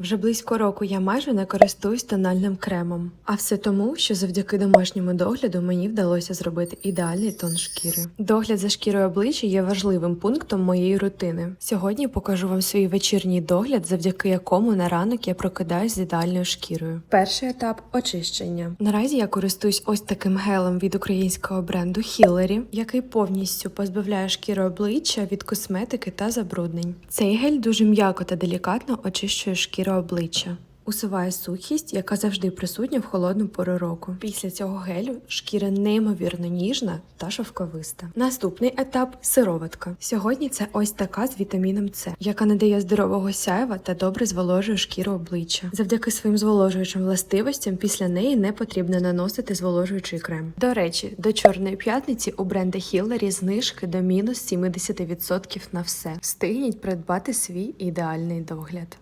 Вже близько року я майже не користуюсь тональним кремом. А все тому, що завдяки домашньому догляду мені вдалося зробити ідеальний тон шкіри. Догляд за шкірою обличчя є важливим пунктом моєї рутини. Сьогодні покажу вам свій вечірній догляд, завдяки якому на ранок я прокидаюсь з ідеальною шкірою. Перший етап очищення. Наразі я користуюсь ось таким гелем від українського бренду Hillary, який повністю позбавляє шкіру обличчя від косметики та забруднень. Цей гель дуже м'яко та делікатно очищує шкіру обличчя. Усуває сухість, яка завжди присутня в холодну пору року. Після цього гелю шкіра неймовірно ніжна та шовковиста. Наступний етап сироватка. Сьогодні це ось така з вітаміном С, яка надає здорового сяєва та добре зволожує шкіру обличчя. Завдяки своїм зволожуючим властивостям після неї не потрібно наносити зволожуючий крем. До речі, до чорної п'ятниці у бренда Hillary знижки до мінус 70% на все. Встигніть придбати свій ідеальний догляд.